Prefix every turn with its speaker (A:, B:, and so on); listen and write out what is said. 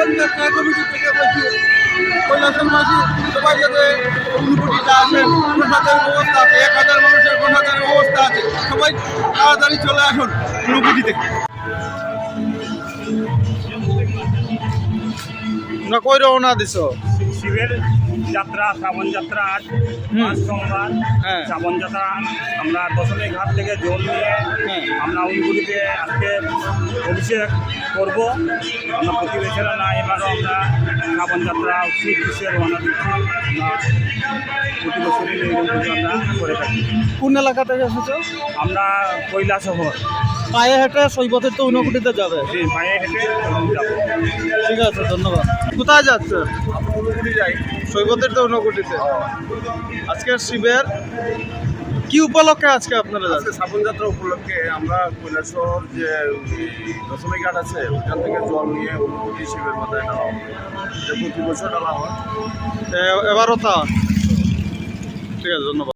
A: আমাদের থেকে বলছি সবাই যাতে অনুভূতিটা আসেন প্রসাদের ব্যবস্থা আছে, এক হাজার মানুষের প্রসাদের ব্যবস্থা আছে, সবাই তাড়াতাড়ি চলে আসুন অনুভূতি থেকে।
B: না কই রওনা দিছো।
C: শিবের যাত্রা শ্রাবণ যাত্রা আজ সোমবার।
B: হ্যাঁ।
C: শ্রাবণ যাত্রা আমরা দশমী ঘাট থেকে জল নিয়ে
B: হ্যাঁ।
C: আমরা উনগুলিতে আজকে অভিষেক করব। আমরা প্রতিবেশীরা না এবারও আমরা শ্রাবণ যাত্রা উচিত বিষয়ে রওনা দিচ্ছি। আমরা প্রতি বছরই আমরা করে থাকি।
B: কোন এলাকা থেকে এসেছ?
C: আমরা কৈলাসহর।
B: পায়ে হেঁটে সৈবতের তো ঊনকুটিতে যাবে।
C: পায়ে হেঁটে যাব।
B: ঠিক আছে ধন্যবাদ। কোথায় যাচ্ছে? সৈবতের তো ঊনকুটিতে আজকে শিবের কি উপলক্ষে আজকে আপনারা
A: আজকে শ্রাবণ যাত্রা উপলক্ষে আমরা কৈলাসহর যে দশমী ঘাট আছে ওখান থেকে জল নিয়ে অনুভূতি শিবের মাথায় ডালা হবে প্রতি বছর ডালা হয়।
B: এবারও তা? ঠিক আছে ধন্যবাদ।